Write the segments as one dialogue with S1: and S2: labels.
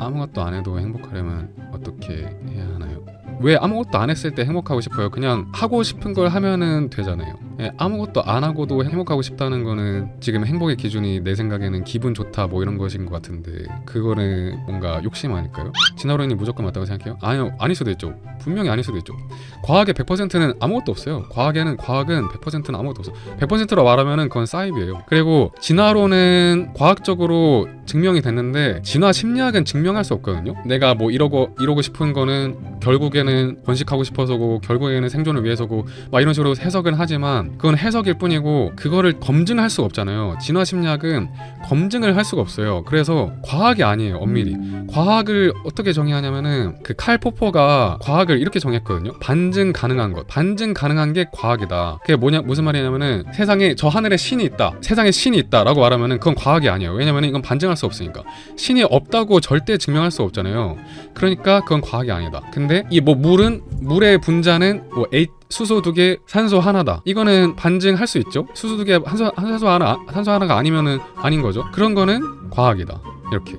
S1: 아무것도 안 해도 행복하려면 어떻게 해야 하나요? 왜 아무것도 안 했을 때 행복하고 싶어요? 그냥 하고 싶은 걸 하면은 되잖아요. 예, 아무것도 안 하고도 행복하고 싶다는 거는 지금 행복의 기준이 내 생각에는 기분 좋다 뭐 이런 것인 것 같은데 그거는 뭔가 욕심 아닐까요? 진화론이 무조건 맞다고 생각해요? 아니요 아닐 수도 있죠. 분명히 아닐 수도 있죠. 과학의 100%는 아무것도 없어요. 과학에는 과학은 100%는 아무것도 없어. 100%로 말하면은 그건 사이비예요. 그리고 진화론은 과학적으로 증명이 됐는데 진화 심리학은 증명할 수 없거든요. 내가 뭐 이러고 이러고 싶은 거는 결국 에는 번식하고 싶어서고 결국에는 생존을 위해서고 막 이런 식으로 해석은 하지만 그건 해석일 뿐이고 그거를 검증할 수가 없잖아요. 진화 심리학은 검증을 할 수가 없어요. 그래서 과학이 아니에요. 엄밀히. 과학을 어떻게 정의하냐면은 그 칼 포퍼가 과학을 이렇게 정했거든요. 반증 가능한 것. 반증 가능한 게 과학이다. 그게 뭐냐 무슨 말이냐면은 세상에 저 하늘에 신이 있다. 세상에 신이 있다라고 말하면은 그건 과학이 아니에요. 왜냐면은 이건 반증할 수 없으니까. 신이 없다고 절대 증명할 수 없잖아요. 그러니까 그건 과학이 아니다. 근데 이뭐 물은 물의 분자는 뭐 H 수소 두 개, 산소 하나다. 이거는 반증할 수 있죠. 수소 두 개, 한소, 산소 하나, 산소 하나가 아니면은 아닌 거죠. 그런 거는 과학이다. 이렇게.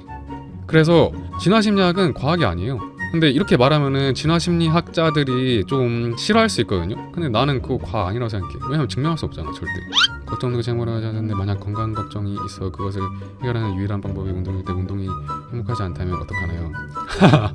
S1: 그래서 진화 심리학은 과학이 아니에요. 근데 이렇게 말하면은 진화 심리학자들이 좀 싫어할 수 있거든요. 근데 나는 그거 과학 아니라고 생각해. 왜냐면 증명할 수 없잖아, 절대. 걱정되고 제모를 하지 않는데 만약 건강 걱정이 있어 그것을 해결하는 유일한 방법이 운동일 때 운동이 행복하지 않다면 어떡하나요?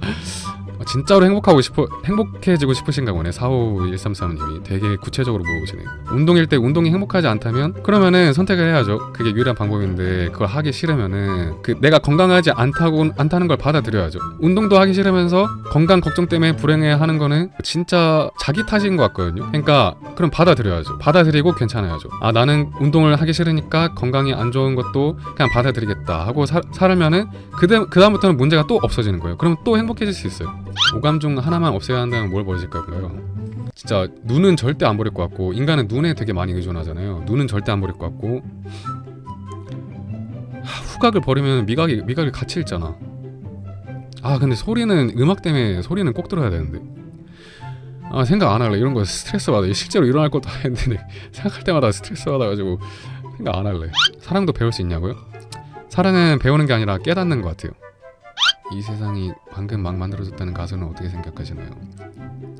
S1: 어, 진짜로 행복하고 싶어 행복해지고 싶으신가 보네 45133님이 되게 구체적으로 물어보시네 운동일 때 운동이 행복하지 않다면? 그러면은 선택을 해야죠. 그게 유일한 방법인데 그걸 하기 싫으면은 그 내가 건강하지 않다고 않다는 걸 받아들여야죠. 운동도 하기 싫으면서 건강 걱정 때문에 불행해하는 거는 진짜 자기 탓인 것 같거든요. 그러니까 그럼 받아들여야죠. 받아들이고 괜찮아야죠. 아 나는 운동을 하기 싫으니까 건강이 안 좋은 것도 그냥 받아들이겠다 하고 사, 살면은 그다음 그다음부터는 문제가 또 없어지는 거예요. 그럼 또 행복해질 수 있어요 오감 중 하나만 없애야 한다면 뭘 버리실까요? 진짜 눈은 절대 안 버릴 것 같고 인간은 눈에 되게 많이 의존하잖아요. 눈은 절대 안 버릴 것 같고 하, 후각을 버리면 미각이 미각이 같이 잃잖아. 아 근데 소리는 음악 때문에 소리는 꼭 들어야 되는데. 아 생각 안 할래 이런 거 스트레스 받아 실제로 일어날 것도 아닌데 생각할 때마다 스트레스 받아가지고 생각 안 할래 사랑도 배울 수 있냐고요? 사랑은 배우는 게 아니라 깨닫는 것 같아요 이 세상이 방금 막 만들어졌다는 가설은 어떻게 생각하시나요?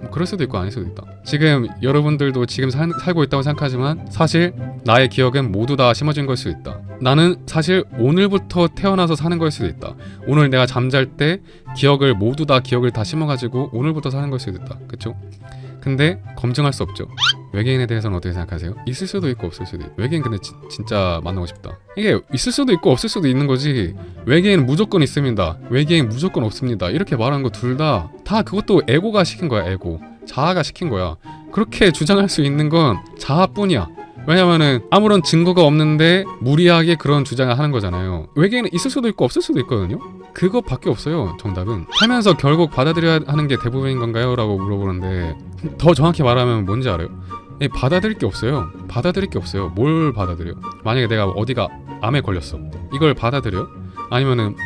S1: 뭐 그럴 수도 있고 아닐 수도 있다. 지금 여러분들도 지금 살, 살고 있다고 생각하지만 사실 나의 기억은 모두 다 심어진 걸 수도 있다. 나는 사실 오늘부터 태어나서 사는 걸 수도 있다. 오늘 내가 잠잘 때 기억을 모두 다 기억을 다 심어가지고 오늘부터 사는 걸 수도 있다. 그쵸? 근데 검증할 수 없죠. 외계인에 대해서는 어떻게 생각하세요? 있을 수도 있고 없을 수도 있고 외계인 근데 지, 진짜 만나고 싶다. 이게 있을 수도 있고 없을 수도 있는 거지 외계인 무조건 있습니다. 외계인 무조건 없습니다. 이렇게 말하는 거둘다다 그것도 에고가 시킨 거야 에고 자아가 시킨 거야. 그렇게 주장할 수 있는 건 자아뿐이야. 왜냐면은 아무런 증거가 없는데 무리하게 그런 주장을 하는 거잖아요. 외계인은 있을 수도 있고 없을 수도 있거든요. 그것밖에 없어요. 정답은 하면서 결국 받아들여야 하는 게 대부분인 건가요?라고 물어보는데 더 정확히 말하면 뭔지 알아요? 예, 받아들일 게 없어요. 받아들일 게 없어요. 뭘 받아들여? 만약에 내가 어디가 암에 걸렸어. 이걸 받아들여? 아니면은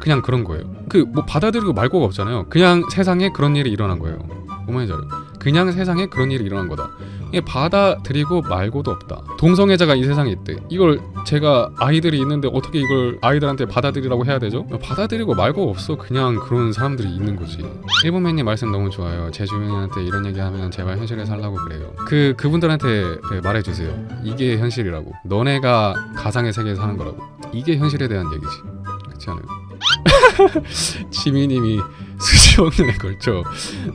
S1: 그냥 그런 거예요. 그 뭐 받아들이고 말고가 없잖아요. 그냥 세상에 그런 일이 일어난 거예요. 알아요? 그냥 세상에 그런 일이 일어난 거다. 이게 받아들이고 말고도 없다. 동성애자가 이 세상에 있대. 이걸 제가 아이들이 있는데 어떻게 이걸 아이들한테 받아들이라고 해야 되죠? 받아들이고 말고 없어. 그냥 그런 사람들이 있는 거지. 일본맨님 말씀 너무 좋아요. 제 주변인한테 이런 얘기하면 제발 현실에 살라고 그래요. 그 그분들한테 네, 말해주세요. 이게 현실이라고. 너네가 가상의 세계에 사는 거라고. 이게 현실에 대한 얘기지. 그렇지 않아요? 지미님이 수십 억 년에 걸쳐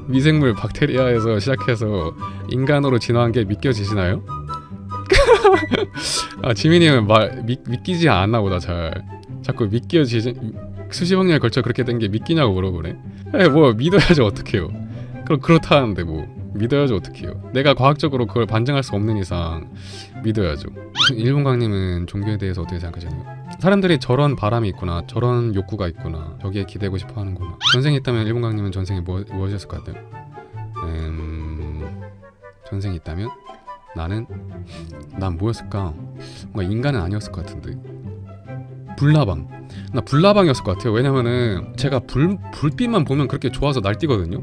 S1: 미생물 박테리아에서 시작해서 인간으로 진화한 게 믿겨지시나요? 아 지민이는 말 믿, 믿기지 않나 보다 잘. 자꾸 믿겨지지 수십억 년에 걸쳐 그렇게 된 게 믿기냐고 물어보네. 에뭐 믿어야죠 어떡해요. 그럼 그렇다는데 뭐 믿어야죠 어떡해요. 내가 과학적으로 그걸 반증할 수 없는 이상 믿어야죠. 일본 강님은 종교에 대해서 어떻게 생각하시나요? 사람들이 저런 바람이 있구나 저런 욕구가 있구나 저기에 기대고 싶어 하는구나. 전생이 있다면 일본 강님은 전생에 뭐, 무엇이었을 것 같아요? 음... 전생이 있다면 나는 난 뭐였을까? 뭔가 인간은 아니었을 것 같은데. 불나방. 나 불나방이었을 것 같아요. 왜냐면은 제가 불, 불빛만 보면 그렇게 좋아서 날뛰거든요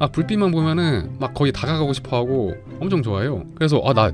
S1: 아 불빛만 보면은 막 거기 다가가고 싶어하고 엄청 좋아해요. 그래서 아나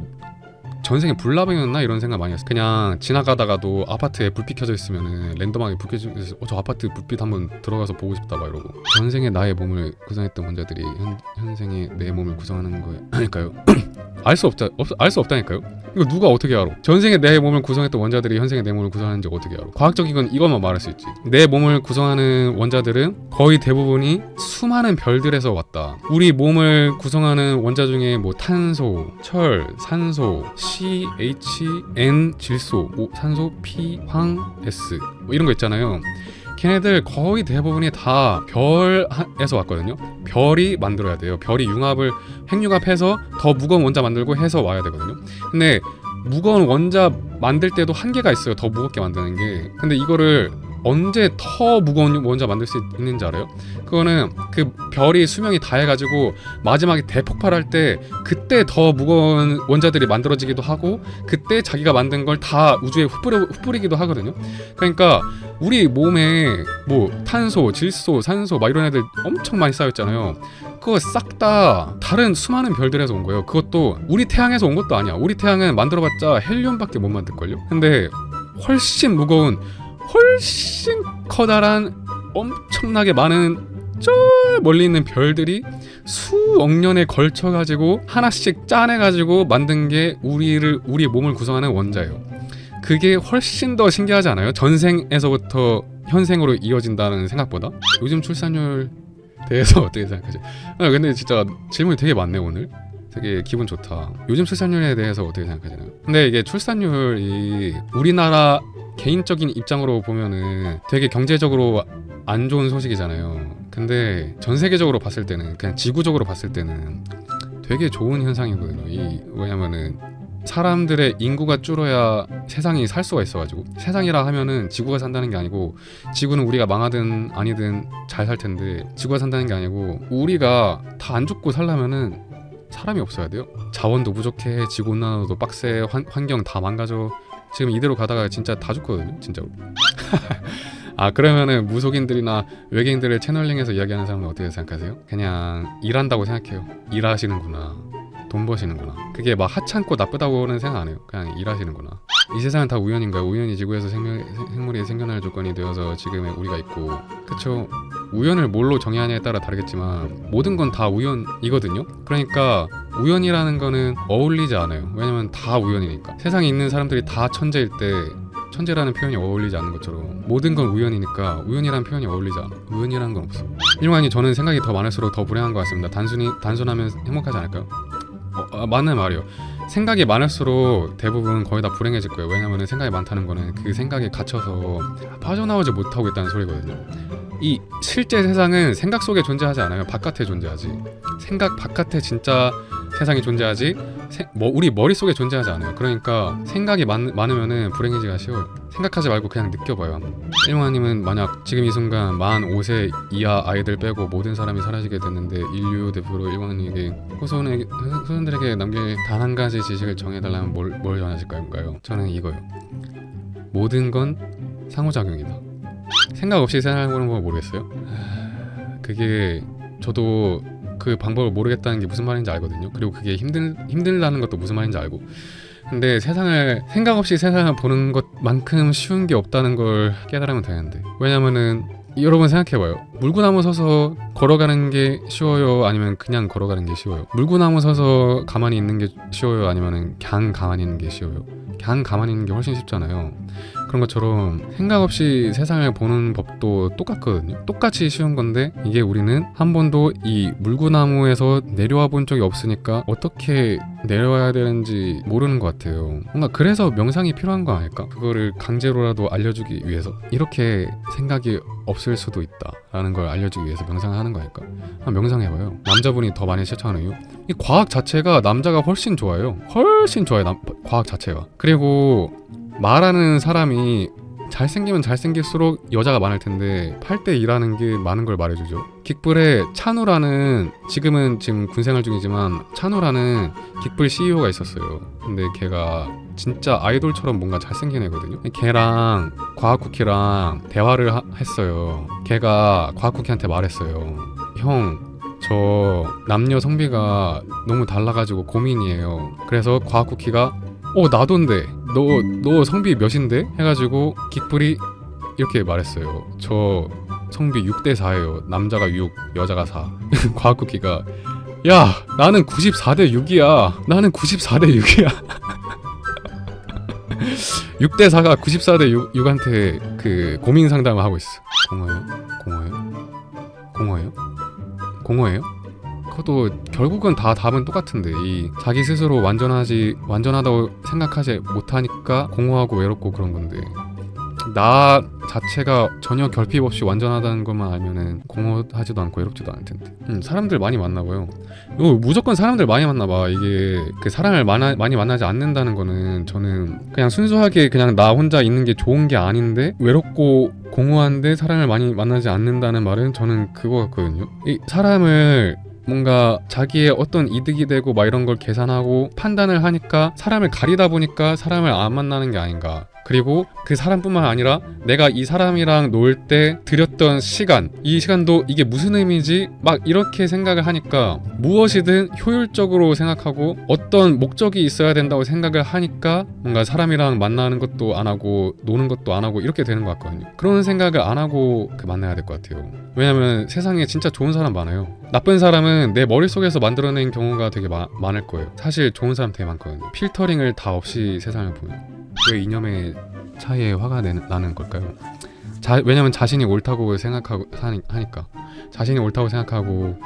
S1: 전생에 불나방이었나 이런 생각 많이 했어. 그냥 지나가다가도 아파트에 불빛 켜져 있으면은 랜덤하게 불빛 켜져 어, 저 아파트 불빛 한번 들어가서 보고 싶다 막 이러고 전생에 나의 몸을 구성했던 원자들이 현, 현생에 내 몸을 구성하는 거 아닐까요? 알 수 없다 알 수 없다니까요. 이거 누가 어떻게 알아? 전생에 내 몸을 구성했던 원자들이 현생에 내 몸을 구성하는지 어떻게 알아? 과학적인 건 이것만 말할 수 있지. 내 몸을 구성하는 원자들은 거의 대부분이 수많은 별들에서 왔다. 우리 몸을 구성하는 원자 중에 뭐 탄소, 철, 산소, C, H, N 질소, O, 산소, P, 황, S 뭐 이런 거 있잖아요. 걔네들 거의 대부분이 다 별에서 왔거든요. 별이 만들어야 돼요. 별이 융합을 핵융합해서 더 무거운 원자 만들고 해서 와야 되거든요. 근데 무거운 원자 만들 때도 한계가 있어요. 더 무겁게 만드는 게. 근데 이거를 언제 더 무거운 원자 만들 수 있는지 알아요? 그거는 그 별이 수명이 다 해가지고 마지막에 대폭발할 때 그때 더 무거운 원자들이 만들어지기도 하고 그때 자기가 만든 걸 다 우주에 흩뿌려, 흩뿌리기도 하거든요. 그러니까 우리 몸에 뭐 탄소, 질소, 산소 막 이런 애들 엄청 많이 쌓였잖아요. 그거 싹 다 다른 수많은 별들에서 온 거예요. 그것도 우리 태양에서 온 것도 아니야. 우리 태양은 만들어봤자 헬륨밖에 못 만들걸요. 근데 훨씬 무거운, 훨씬 커다란, 엄청나게 많은 저 멀리 있는 별들이 수억 년에 걸쳐 가지고 하나씩 짜내 가지고 만든 게 우리를 우리 몸을 구성하는 원자예요. 그게 훨씬 더 신기하지 않아요? 전생에서부터 현생으로 이어진다는 생각보다 요즘 출산율 대해서 어떻게 생각하세요? 아 근데 진짜 질문이 되게 많네 오늘. 되게 기분 좋다. 요즘 출산율에 대해서 어떻게 생각하시나요? 근데 이게 출산율이 우리나라 개인적인 입장으로 보면은 되게 경제적으로 안 좋은 소식이잖아요. 근데 전 세계적으로 봤을 때는 그냥 지구적으로 봤을 때는 되게 좋은 현상이거든요. 이 왜냐면은 사람들의 인구가 줄어야 세상이 살 수가 있어가지고 세상이라 하면은 지구가 산다는 게 아니고 지구는 우리가 망하든 아니든 잘 살 텐데 지구가 산다는 게 아니고 우리가 다 안 죽고 살려면은 사람이 없어야 돼요. 자원도 부족해, 지구 온난화도 빡세, 환, 환경 다 망가져. 지금 이대로 가다가 진짜 다 죽거든요, 진짜로. 아 그러면은 무속인들이나 외계인들을 채널링해서 이야기하는 사람은 어떻게 생각하세요? 그냥 일한다고 생각해요. 일하시는구나. 돈 버시는구나. 그게 막 하찮고 나쁘다고는 생각 안 해요. 그냥 일하시는구나. 이 세상은 다 우연인가요? 우연히 지구에서 생명, 생물이 생겨날 조건이 되어서 지금의 우리가 있고, 그쵸? 우연을 뭘로 정의하냐에 따라 다르겠지만 모든 건 다 우연이거든요. 그러니까 우연이라는 거는 어울리지 않아요. 왜냐면 다 우연이니까. 세상에 있는 사람들이 다 천재일 때 천재라는 표현이 어울리지 않는 것처럼 모든 건 우연이니까 우연이라는 표현이 어울리지 않아. 우연이라는 건 없어. 일용아님 저는 생각이 더 많을수록 더 불행한 것 같습니다. 단순히 단순하면 행복하지 않을까요? 어, 아, 맞는 말이요. 생각이 많을수록 대부분 거의 다 불행해질 거예요. 왜냐면 생각이 많다는 거는 그 생각에 갇혀서 빠져나오지 못하고 있다는 소리거든요. 이 실제 세상은 생각 속에 존재하지 않아요. 바깥에 존재하지. 생각 바깥에 진짜 세상이 존재하지. 세, 뭐 우리 머릿속에 존재하지 않아요. 그러니까 생각이 많, 많으면은 불행해지기가 쉬워요. 생각하지 말고 그냥 느껴봐요. 일용아님은 만약 지금 이 순간 만 5세 이하 아이들 빼고 모든 사람이 사라지게 됐는데 인류 대표로 후손에게 후손들에게 남길 단 한 가지 지식을 정해달라면 뭘, 뭘 전하실 까요? 저는 이거요. 모든 건 상호작용이다. 생각 없이 생각해보는 건 모르겠어요. 하, 그게 저도 그 방법을 모르겠다는 게 무슨 말인지 알거든요. 그리고 그게 힘들 힘들다는 것도 무슨 말인지 알고. 근데 세상을 생각 없이 세상을 보는 것만큼 쉬운 게 없다는 걸 깨달으면 되는데. 왜냐면은 여러분 생각해봐요. 물구나무 서서 걸어가는 게 쉬워요? 아니면 그냥 걸어가는 게 쉬워요? 물구나무 서서 가만히 있는 게 쉬워요? 아니면 그냥 가만히 있는 게 쉬워요? 그냥 가만히 있는 게 훨씬 쉽잖아요 그런 것처럼 생각 없이 세상을 보는 법도 똑같거든요. 똑같이 쉬운 건데 이게 우리는 한 번도 이 물구나무에서 내려와 본 적이 없으니까 어떻게 내려와야 되는지 모르는 것 같아요. 뭔가 그래서 명상이 필요한 거 아닐까? 그거를 강제로라도 알려주기 위해서 이렇게 생각이 없을 수도 있다라는 걸 알려주기 위해서 명상을 하는 거 아닐까? 한번 명상해봐요. 남자분이 더 많이 실천하는 이유? 이 과학 자체가 남자가 훨씬 좋아요. 훨씬 좋아요. 남, 과학 자체가. 그리고 말하는 사람이 잘생기면 잘생길수록 여자가 많을 텐데 8대 2라는 게 많은 걸 말해주죠. 긱불에 찬우라는 지금은 지금 군생활 중이지만 찬우라는 긱불 CEO가 있었어요. 근데 걔가 진짜 아이돌처럼 뭔가 잘생긴 애거든요. 걔랑 과학쿠키랑 대화를 하- 했어요. 걔가 과학쿠키한테 말했어요. 형, 저 남녀 성비가 너무 달라가지고 고민이에요. 그래서 과학쿠키가 어 나돈데 너 너 성비 몇인데 해가지고 긱불이 이렇게 말했어요 저 성비 6대 4예요 남자가 6 여자가 4 과학쿠키가 야 나는 94대 6이야 나는 94대 6이야 6대 4가 94대 6, 6한테 그 고민 상담을 하고 있어 공허예요? 공허예요? 공허예요? 공허예요? 그것도 결국은 다 답은 똑같은데 이 자기 스스로 완전하지 완전하다고 생각하지 못하니까 공허하고 외롭고 그런 건데 나 자체가 전혀 결핍 없이 완전하다는 것만 알면은 공허하지도 않고 외롭지도 않을 텐데. 음, 사람들 많이 만나봐요. 이거 무조건 사람들 많이 만나봐. 이게 그 사람을 많아, 많이 만나지 않는다는 거는 저는 그냥 순수하게 그냥 나 혼자 있는 게 좋은 게 아닌데 외롭고 공허한데 사람을 많이 만나지 않는다는 말은 저는 그거 같거든요. 이 사람을 뭔가 자기의 어떤 이득이 되고 막 이런 걸 계산하고 판단을 하니까 사람을 가리다 보니까 사람을 안 만나는 게 아닌가. 그리고 그 사람뿐만 아니라 내가 이 사람이랑 놀 때 들였던 시간, 이 시간도 이게 무슨 의미지? 막 이렇게 생각을 하니까 무엇이든 효율적으로 생각하고 어떤 목적이 있어야 된다고 생각을 하니까 뭔가 사람이랑 만나는 것도 안 하고 노는 것도 안 하고 이렇게 되는 것 같거든요. 그런 생각을 안 하고 그 만나야 될 것 같아요. 왜냐면 세상에 진짜 좋은 사람 많아요. 나쁜 사람은 내 머릿속에서 만들어낸 경우가 되게 마- 많을 거예요. 사실 좋은 사람 되게 많거든요. 필터링을 다 없이 세상을 보면. 왜 이념의 차이에 화가 내- 나는 걸까요? 자, 왜냐면 자신이 옳다고 생각하고 하니, 하니까 자신이 옳다고 생각하고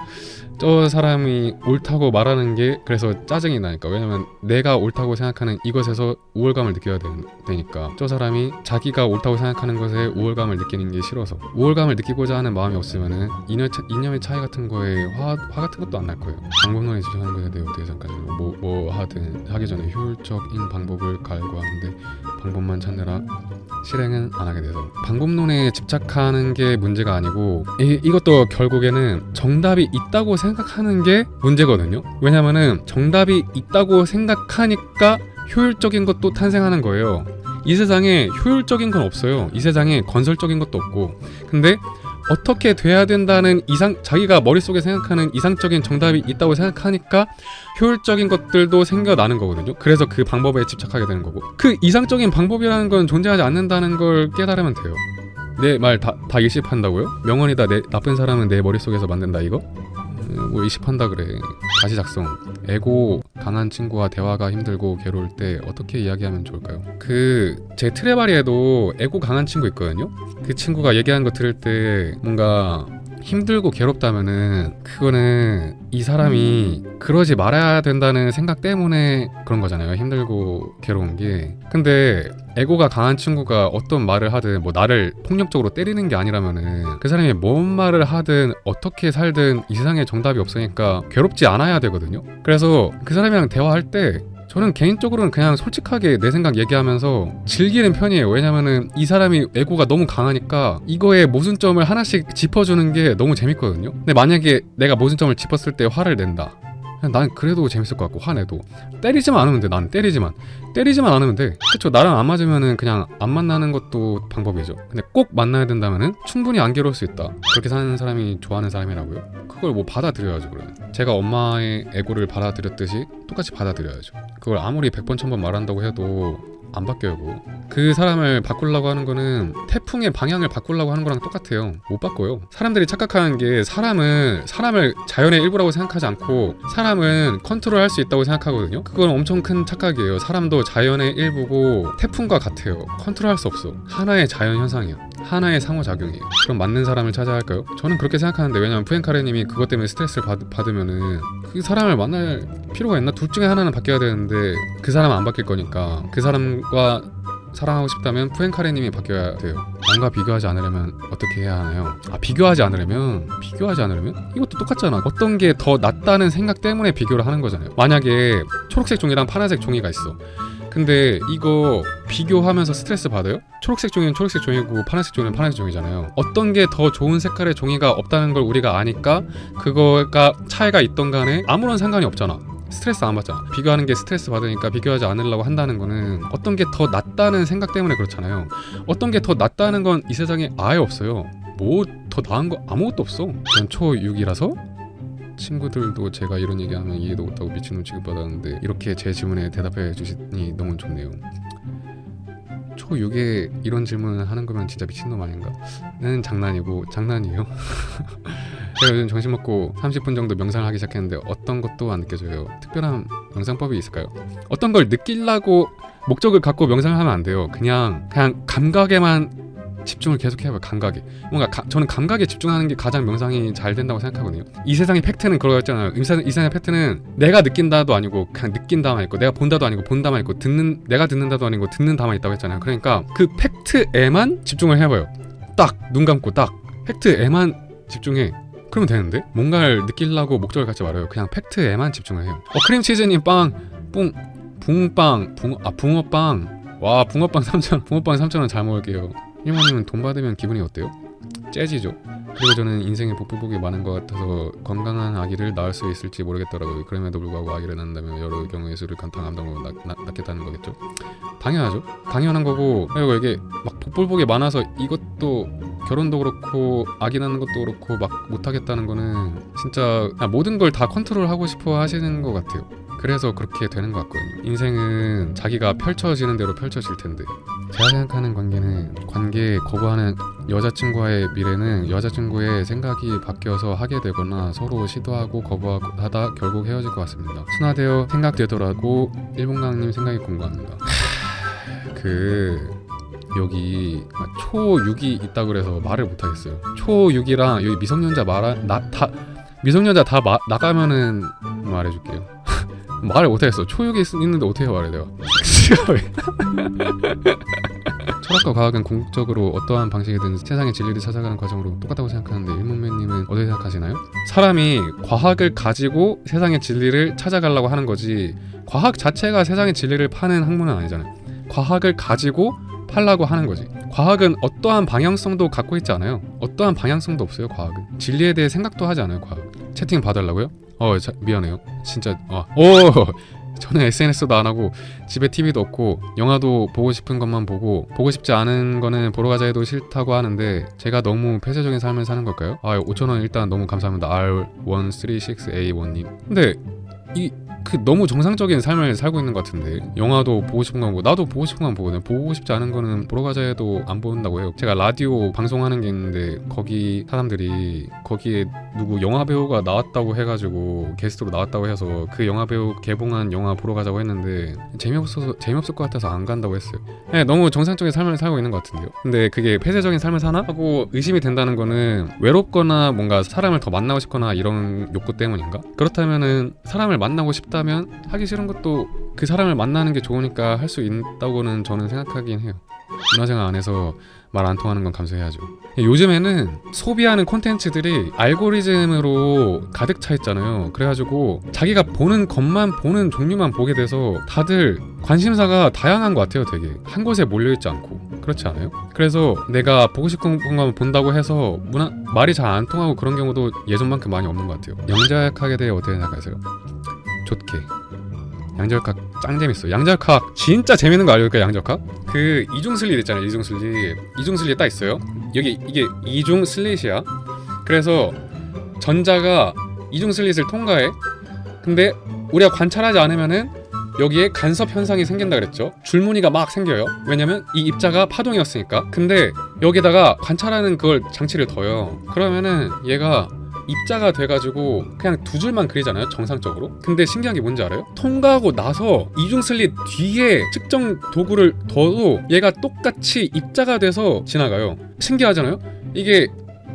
S1: 저 사람이 옳다고 말하는 게 그래서 짜증이 나니까. 왜냐면 내가 옳다고 생각하는 이것에서 우월감을 느껴야 되, 되니까. 저 사람이 자기가 옳다고 생각하는 것에 우월감을 느끼는 게 싫어서. 우월감을 느끼고자 하는 마음이 없으면은 이념, 차- 이념의 차이 같은 거에 화, 화 같은 것도 안 날 거예요. 방법론에 집중하는 것에 대해 대해서까지 뭐, 뭐 하든 하기 전에 효율적인 방법을 갈구하는데 방법만 찾느라 실행은 안 하게 돼서. 방법론에 집착하는 게 문제가 아니고 이, 이것도 결국에는 정답이 있다고 생각 하는 게 문제거든요 왜냐면은 정답이 있다고 생각하니까 효율적인 것도 탄생하는 거예요 이 세상에 효율적인 건 없어요 이 세상에 건설적인 것도 없고 근데 어떻게 돼야 된다는 이상 자기가 머릿속에 생각하는 이상적인 정답이 있다고 생각하니까 효율적인 것들도 생겨나는 거거든요. 그래서 그 방법에 집착하게 되는 거고 그 이상적인 방법이라는 건 존재하지 않는다는 걸 깨달으면 돼요. 내 말 다 다 일십한다고요? 명언이다. 내 나쁜 사람은 내 머릿속에서 만든다 이거? 음, 뭐 일십한다 그래. 다시 작성. 에고 강한 친구와 대화가 힘들고 괴로울 때 어떻게 이야기하면 좋을까요? 그 제 트레바리에도 에고 강한 친구 있거든요. 그 친구가 얘기하는 거 들을 때 뭔가 힘들고 괴롭다면은 그거는 이 사람이 그러지 말아야 된다는 생각 때문에 그런 거잖아요. 힘들고 괴로운 게. 근데 에고가 강한 친구가 어떤 말을 하든 뭐 나를 폭력적으로 때리는 게 아니라면은 그 사람이 뭔 말을 하든 어떻게 살든 이 세상에 정답이 없으니까 괴롭지 않아야 되거든요. 그래서 그 사람이랑 대화할 때 저는 개인적으로는 그냥 솔직하게 내 생각 얘기하면서 즐기는 편이에요. 왜냐면은 이 사람이 에고가 너무 강하니까 이거의 모순점을 하나씩 짚어주는 게 너무 재밌거든요. 근데 만약에 내가 모순점을 짚었을 때 화를 낸다. 난 그래도 재밌을 것 같고 화내도 때리지만 않으면 돼. 난 때리지만 때리지만 않으면 돼. 그쵸? 나랑 안 맞으면은 그냥 안 만나는 것도 방법이죠. 근데 꼭 만나야 된다면은 충분히 안 괴로울 수 있다. 그렇게 사는 사람이 좋아하는 사람이라고요? 그걸 뭐 받아들여야죠. 그러면 제가 엄마의 에고를 받아들였듯이 똑같이 받아들여야죠. 그걸 아무리 100번 1000번 말한다고 해도 안 바뀌어요. 그거. 그 사람을 바꾸려고 하는 거는 태풍의 방향을 바꾸려고 하는 거랑 똑같아요. 못 바꿔요. 사람들이 착각하는 게 사람은 사람을 자연의 일부라고 생각하지 않고 사람은 컨트롤할 수 있다고 생각하거든요. 그건 엄청 큰 착각이에요. 사람도 자연의 일부고 태풍과 같아요. 컨트롤할 수 없어. 하나의 자연 현상이야. 하나의 상호작용이에요. 그럼 맞는 사람을 찾아야 할까요? 저는 그렇게 생각하는데 왜냐면 푸엔카레님이 그것 때문에 스트레스를 받, 받으면은 그 사람을 만날 필요가 있나? 둘 중에 하나는 바뀌어야 되는데 그 사람은 안 바뀔 거니까 그 사람과 사랑하고 싶다면 푸엔카레님이 바뀌어야 돼요. 남과 비교하지 않으려면 어떻게 해야 하나요? 아 비교하지 않으려면 비교하지 않으려면 이것도 똑같잖아. 어떤 게 더 낫다는 생각 때문에 비교를 하는 거잖아요. 만약에 초록색 종이랑 파란색 종이가 있어. 근데 이거 비교하면서 스트레스 받아요? 초록색 종이는 초록색 종이고 파란색 종이는 파란색 종이잖아요. 어떤 게 더 좋은 색깔의 종이가 없다는 걸 우리가 아니까 그거가 차이가 있던 간에 아무런 상관이 없잖아. 스트레스 안 받잖아. 비교하는 게 스트레스 받으니까 비교하지 않으려고 한다는 거는 어떤 게 더 낫다는 생각 때문에 그렇잖아요. 어떤 게 더 낫다는 건 이 세상에 아예 없어요. 뭐 더 나은 거 아무것도 없어. 전 초6이라서 친구들도 제가 이런 얘기하면 이해도 못하고 미친놈 취급받았는데 이렇게 제 질문에 대답해 주시니 너무 좋네요. 초6에 이런 질문을 하는 거면 진짜 미친놈 아닌가? 는 장난이고 장난이에요. 제가 요즘 점심 먹고 30분 정도 명상을 하기 시작했는데 어떤 것도 안 느껴져요. 특별한 명상법이 있을까요? 어떤 걸 느끼려고 목적을 갖고 명상을 하면 안 돼요. 그냥 그냥 감각에만 집중을 계속 해봐요. 감각에 뭔가 가- 저는 감각에 집중하는 게 가장 명상이 잘 된다고 생각하거든요. 이 세상의 팩트는 그거였잖아요. 이, 세상의 팩트는 내가 느낀다도 아니고 그냥 느낀다만 있고 내가 본다도 아니고 본다만 있고 듣는 내가 듣는다도 아니고 듣는다만 있다고 했잖아요. 그러니까 그 팩트에만 집중을 해봐요. 딱 눈 감고 딱 팩트에만 집중해. 그러면 되는데 뭔가를 느끼려고 목적을 갖지 말아요. 그냥 팩트에만 집중을 해요. 어 크림치즈님 빵, 뿡, 붕빵, 붕, 아 붕어빵. 와 붕어빵 3천, 붕어빵 3천 원잘 먹을게요. 일모님은 돈 받으면 기분이 어때요? 재지죠. 그리고 저는 인생에 복불복이 많은 것 같아서 건강한 아기를 낳을 수 있을지 모르겠더라고요. 그럼에도 불구하고 아기를 낳는다면 여러 경우의 수를 간탕 낳, 낳겠다는 거겠죠. 당연하죠. 당연한 거고 그리고 이게 막 복불복이 많아서 이것도 결혼도 그렇고 아기 낳는 것도 그렇고 막 못하겠다는 거는 진짜 모든 걸 다 컨트롤하고 싶어 하시는 것 같아요. 그래서 그렇게 되는 것 같거든요. 인생은 자기가 펼쳐지는 대로 펼쳐질 텐데 제가 생각하는 관계는 관계 거부하는 여자친구와의 미래는 여자친구의 생각이 바뀌어서 하게 되거나 서로 시도하고 거부하다 결국 헤어질 것 같습니다. 순화되어 생각되더라고 일본강님 생각이 궁금합니다. 그 여기 초6이 있다 그래서 말을 못 하겠어요. 초6이랑 여기 미성년자 말아 나다 미성년자 다 마, 나가면은 말해줄게요. 말을 못 하겠어. 초6이 있는데 어떻게 말해 내가? 철학과 과학은 궁극적으로 어떠한 방식이든 세상의 진리를 찾아가는 과정으로 똑같다고 생각하는데 일문매님은 어떻게 생각하시나요? 사람이 과학을 가지고 세상의 진리를 찾아가려고 하는 거지 과학 자체가 세상의 진리를 파는 학문은 아니잖아요. 과학을 가지고 팔라고 하는 거지. 과학은 어떠한 방향성도 갖고 있지 않아요. 어떠한 방향성도 없어요. 과학은 진리에 대해 생각도 하지 않아요. 과학. 채팅 봐달라고요? 어 자, 미안해요. 진짜 어. 오 저는 SNS도 안 하고 집에 TV도 없고 영화도 보고 싶은 것만 보고 보고 싶지 않은 거는 보러 가자 해도 싫다고 하는데 제가 너무 폐쇄적인 삶을 사는 걸까요? 아 5천 원 일단 너무 감사합니다 R136A1님 근데 이 그 너무 정상적인 삶을 살고 있는 것 같은데 영화도 보고 싶은 건 보고 나도 보고 싶은 건 보거든 보고 싶지 않은 거는 보러 가자 해도 안 본다고 해요 제가 라디오 방송하는 게 있는데 거기 사람들이 거기에 누구 영화 배우가 나왔다고 해가지고 게스트로 나왔다고 해서 그 영화 배우 개봉한 영화 보러 가자고 했는데 재미없어서 재미없을 것 같아서 안 간다고 했어요. 네, 너무 정상적인 삶을 살고 있는 것 같은데요. 근데 그게 폐쇄적인 삶을 사나 하고 의심이 된다는 거는 외롭거나 뭔가 사람을 더 만나고 싶거나 이런 욕구 때문인가? 그렇다면은 사람을 만나고 싶 다면 하기 싫은 것도 그 사람을 만나는 게 좋으니까 할 수 있다고는 저는 생각하긴 해요. 문화생활 안에서 말 안 통하는 건 감수해야죠. 요즘에는 소비하는 콘텐츠들이 알고리즘으로 가득 차 있잖아요. 그래가지고 자기가 보는 것만 보는 종류만 보게 돼서 다들 관심사가 다양한 것 같아요. 되게 한 곳에 몰려 있지 않고 그렇지 않아요? 그래서 내가 보고 싶은 것만 본다고 해서 문화 말이 잘 안 통하고 그런 경우도 예전만큼 많이 없는 것 같아요. 양자역학에 대해 어떻게 생각하세요? 좋게. 양자역학 짱 재밌어. 양자역학 진짜 재밌는 거 알려줄까 양자역학? 그 이중 슬릿 있잖아요. 이중 슬릿. 이중 슬릿 딱 있어요. 여기 이게 이중 슬릿이야. 그래서 전자가 이중 슬릿을 통과해. 근데 우리가 관찰하지 않으면은 여기에 간섭 현상이 생긴다 그랬죠. 줄무늬가 막 생겨요. 왜냐면 이 입자가 파동이었으니까. 근데 여기다가 관찰하는 그걸 장치를 둬요. 그러면은 얘가 입자가 돼가지고 그냥 두 줄만 그리잖아요 정상적으로 근데 신기한 게 뭔지 알아요? 통과하고 나서 이중 슬릿 뒤에 측정 도구를 둬도 얘가 똑같이 입자가 돼서 지나가요 신기하잖아요? 이게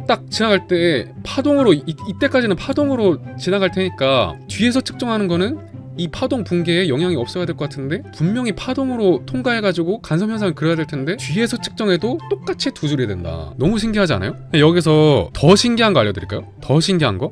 S1: 딱 지나갈 때 파동으로 이, 이때까지는 파동으로 지나갈 테니까 뒤에서 측정하는 거는 이 파동 붕괴에 영향이 없어야 될 것 같은데 분명히 파동으로 통과해가지고 간섭 현상을 그려야 될 텐데 뒤에서 측정해도 똑같이 두 줄이 된다. 너무 신기하지 않아요? 여기서 더 신기한 거 알려드릴까요? 더 신기한 거?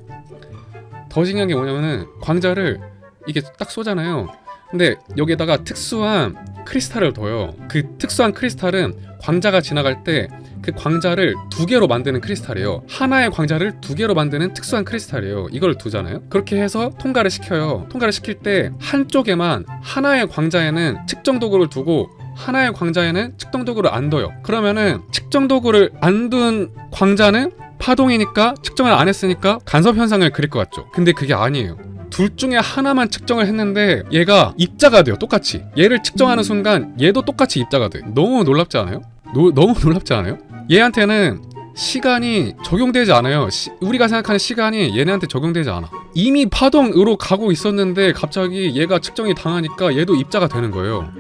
S1: 더 신기한 게 뭐냐면은 광자를 이게 딱 쏘잖아요. 근데 여기에다가 특수한 크리스탈을 둬요. 그 특수한 크리스탈은 광자가 지나갈 때 그 광자를 두 개로 만드는 크리스탈이에요. 하나의 광자를 두 개로 만드는 특수한 크리스탈이에요. 이걸 두잖아요. 그렇게 해서 통과를 시켜요. 통과를 시킬 때 한쪽에만 하나의 광자에는 측정 도구를 두고 하나의 광자에는 측정 도구를 안 둬요. 그러면은 측정 도구를 안 둔 광자는 파동이니까 측정을 안 했으니까 간섭 현상을 그릴 것 같죠. 근데 그게 아니에요. 둘 중에 하나만 측정을 했는데 얘가 입자가 돼요. 똑같이. 얘를 측정하는 순간 얘도 똑같이 입자가 돼. 너무 놀랍지 않아요? 노- 너무 놀랍지 않아요? 얘한테는 시간이 적용되지 않아요. 시- 우리가 생각하는 시간이 얘네한테 적용되지 않아. 이미 파동으로 가고 있었는데 갑자기 얘가 측정이 당하니까 얘도 입자가 되는 거예요.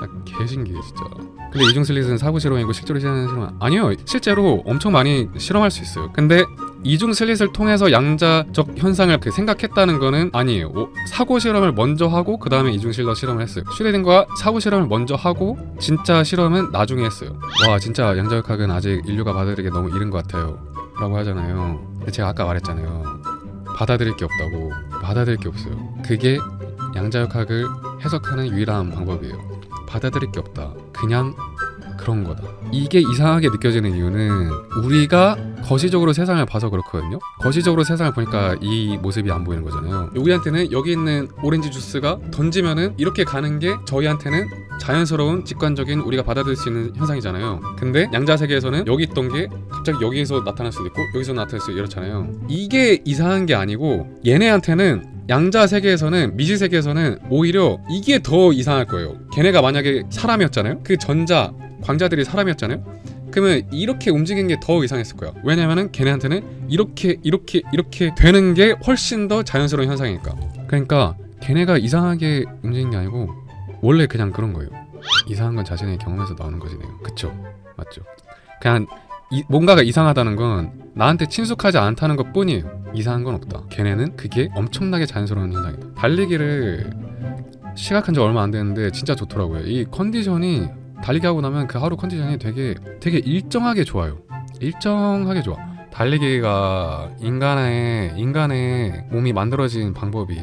S1: 진짜 개신기해 진짜. 근데 이중 슬릿은 사고 실험이고 실제로 실험하는 실험 아니요. 실제로 엄청 많이 실험할 수 있어요. 근데 이중 슬릿을 통해서 양자적 현상을 그 생각했다는 거는 아니에요. 오, 사고 실험을 먼저 하고 그 다음에 이중 슬릿 실험을 했어요. 슈레딩과 사고 실험을 먼저 하고 진짜 실험은 나중에 했어요. 와 진짜 양자역학은 아직 인류가 받아들이기 너무 이른 것 같아요. 라고 하잖아요. 제가 아까 말했잖아요. 받아들일 게 없다고. 받아들일 게 없어요. 그게 양자역학을 해석하는 유일한 방법이에요. 받아들일 게 없다. 그냥 그런 거다. 이게 이상하게 느껴지는 이유는 우리가 거시적으로 세상을 봐서 그렇거든요. 거시적으로 세상을 보니까 이 모습이 안 보이는 거잖아요. 우리한테는 여기 있는 오렌지 주스가 던지면은 이렇게 가는 게 저희한테는 자연스러운 직관적인 우리가 받아들일 수 있는 현상이잖아요. 근데 양자 세계에서는 여기 있던 게 갑자기 여기에서 나타날 수도 있고 여기서 나타날 수 이렇잖아요. 이게 이상한 게 아니고 얘네한테는 양자 세계에서는 미지 세계에서는 오히려 이게 더 이상할 거예요. 걔네가 만약에 사람이었잖아요. 그 전자 광자들이 사람이었잖아요. 그러면 이렇게 움직이는 게더 이상했을 거야. 왜냐면은 걔네한테는 이렇게 이렇게 이렇게 되는 게 훨씬 더 자연스러운 현상이니까. 그러니까 걔네가 이상하게 움직이는 게 아니고 원래 그냥 그런 거예요. 이상한 건 자신의 경험에서 나오는 거지네요. 그쵸? 맞죠? 그냥 이, 뭔가가 이상하다는 건 나한테 친숙하지 않다는 것 뿐이에요. 이상한 건 없다. 걔네는 그게 엄청나게 자연스러운 현상이다. 달리기를 시작한 지 얼마 안 됐는데 진짜 좋더라고요. 이 컨디션이 달리기 하고 나면 그 하루 컨디션이 되게 되게 일정하게 좋아요. 일정하게 좋아. 달리기가 인간의 인간의 몸이 만들어진 방법이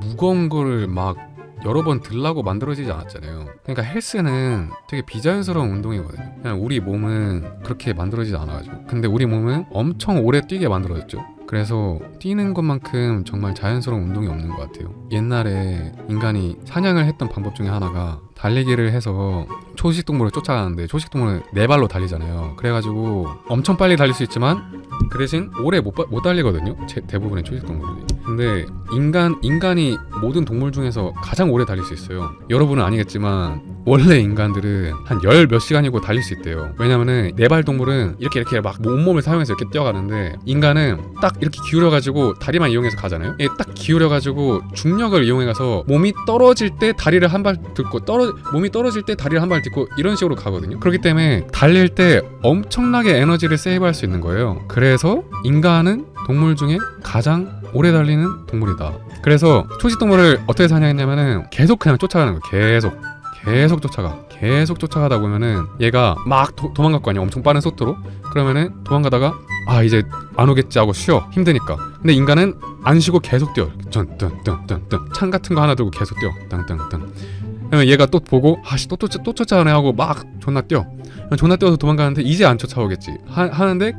S1: 무거운 거를 막 여러 번 들라고 만들어지지 않았잖아요. 그러니까 헬스는 되게 비자연스러운 운동이거든요. 그냥 우리 몸은 그렇게 만들어지지 않아가지고. 근데 우리 몸은 엄청 오래 뛰게 만들어졌죠. 그래서 뛰는 것만큼 정말 자연스러운 운동이 없는 것 같아요. 옛날에 인간이 사냥을 했던 방법 중에 하나가 달리기를 해서 초식 동물을 쫓아가는데 초식 동물은 네 발로 달리잖아요. 그래가지고 엄청 빨리 달릴 수 있지만 그 대신 오래 못, 바- 못 달리거든요. 제- 대부분의 초식 동물들 이. 근데 인간 인간이 모든 동물 중에서 가장 오래 달릴 수 있어요. 여러분은 아니겠지만 원래 인간들은 한 열 몇 시간이고 달릴 수 있대요. 왜냐면은 네발 동물은 이렇게 이렇게 막 온몸을 사용해서 이렇게 뛰어가는데 인간은 딱 이렇게 기울여 가지고 다리만 이용해서 가잖아요. 예, 딱 기울여 가지고 중력을 이용해 가서 몸이 떨어질 때 다리를 한발 딛고 떨어 몸이 떨어질 때 다리를 한 발 딛고 이런 식으로 가거든요. 그렇기 때문에 달릴 때 엄청나게 에너지를 세이브할 수 있는 거예요. 그래서 인간은 동물 중에 가장 오래 달리는 동물이다. 그래서 초식 동물을 어떻게 사냥했냐면은 계속 그냥 쫓아가는 거예요. 계속 계속 쫓아가. 계속 쫓아가다 보면은 얘가 막 도, 도망갈 거 아니야. 엄청 빠른 속도로. 그러면은 도망가다가 아 이제 안 오겠지 하고 쉬어. 힘드니까. 근데 인간은 안 쉬고 계속 뛰어. 뜬뜬뜬뜬뜬 창 같은 거 하나 들고 계속 뛰어. 땅땅땅. 그러면 얘가 또 보고 아씨 또, 또, 또 쫓아가네 하고 막 존나 뛰어. 존나 뛰어서 도망가는데 이제 안 쫓아오겠지. 하, 하는데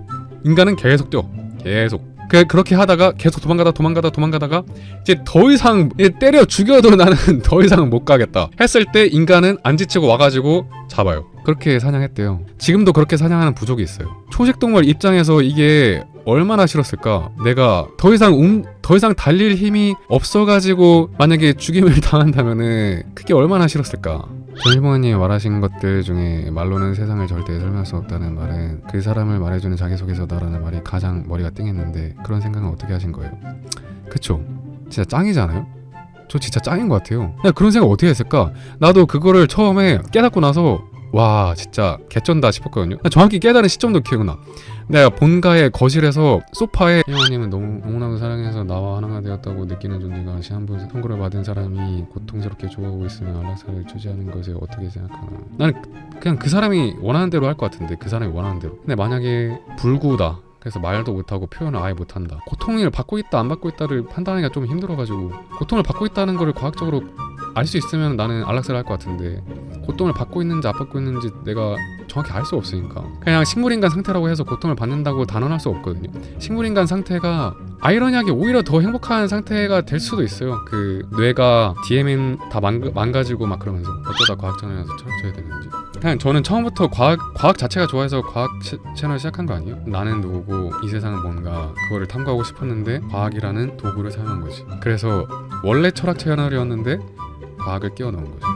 S1: 인간은 계속 뛰어. 계속. 그 그렇게 하다가 계속 도망가다 도망가다 도망가다가 이제 더 이상 얘 때려 죽여도 나는 더 이상 못 가겠다 했을 때 인간은 안 지치고 와가지고 잡아요. 그렇게 사냥했대요. 지금도 그렇게 사냥하는 부족이 있어요. 초식동물 입장에서 이게 얼마나 싫었을까? 내가 더 이상 움, 더 이상 달릴 힘이 없어가지고 만약에 죽임을 당한다면은 그게 얼마나 싫었을까? 전일봉원님이 말하신 것들 중에 말로는 세상을 절대 설명할 수 없다는 말은 그 사람을 말해주는 자기소개서다라는 말이 가장 머리가 띵했는데 그런 생각은 어떻게 하신 거예요? 그쵸? 진짜 짱이잖아요? 저 진짜 짱인 것 같아요. 야, 그런 생각 어떻게 했을까? 나도 그거를 처음에 깨닫고 나서 와 진짜 개쩐다 싶었거든요. 정확히 깨달은 시점도 기억나. 내가 본가의 거실에서 소파에 희영아님은 너무 너무나도 사랑해서 나와 하나가 되었다고 느끼는 존재가 시한부 선고를 받은 사람이 고통스럽게 좋아하고 있으면 안락사를 주지하는 것에 어떻게 생각하나? 나는 그냥 그 사람이 원하는 대로 할 것 같은데 그 사람이 원하는 대로. 근데 만약에 불구다. 그래서 말도 못하고 표현을 아예 못한다. 고통을 받고 있다 안 받고 있다를 판단하기가 좀 힘들어가지고 고통을 받고 있다는 거를 과학적으로 알 수 있으면 나는 안락사를 할 것 같은데 고통을 받고 있는지 안 받고 있는지 내가 정확히 알 수 없으니까 그냥 식물인간 상태라고 해서 고통을 받는다고 단언할 수 없거든요 식물인간 상태가 아이러니하게 오히려 더 행복한 상태가 될 수도 있어요 그 뇌가 DMN 다 망가, 망가지고 막 그러면서 어쩌다 과학 채널에서 철학쳐야 되는지 그냥 저는 처음부터 과학 과학 자체가 좋아해서 과학 치- 채널 시작한 거 아니에요? 나는 누구고 이 세상은 뭔가 그거를 탐구하고 싶었는데 과학이라는 도구를 사용한 거지. 그래서 원래 철학 채널이었는데 과학을 끼워 넣은 거죠.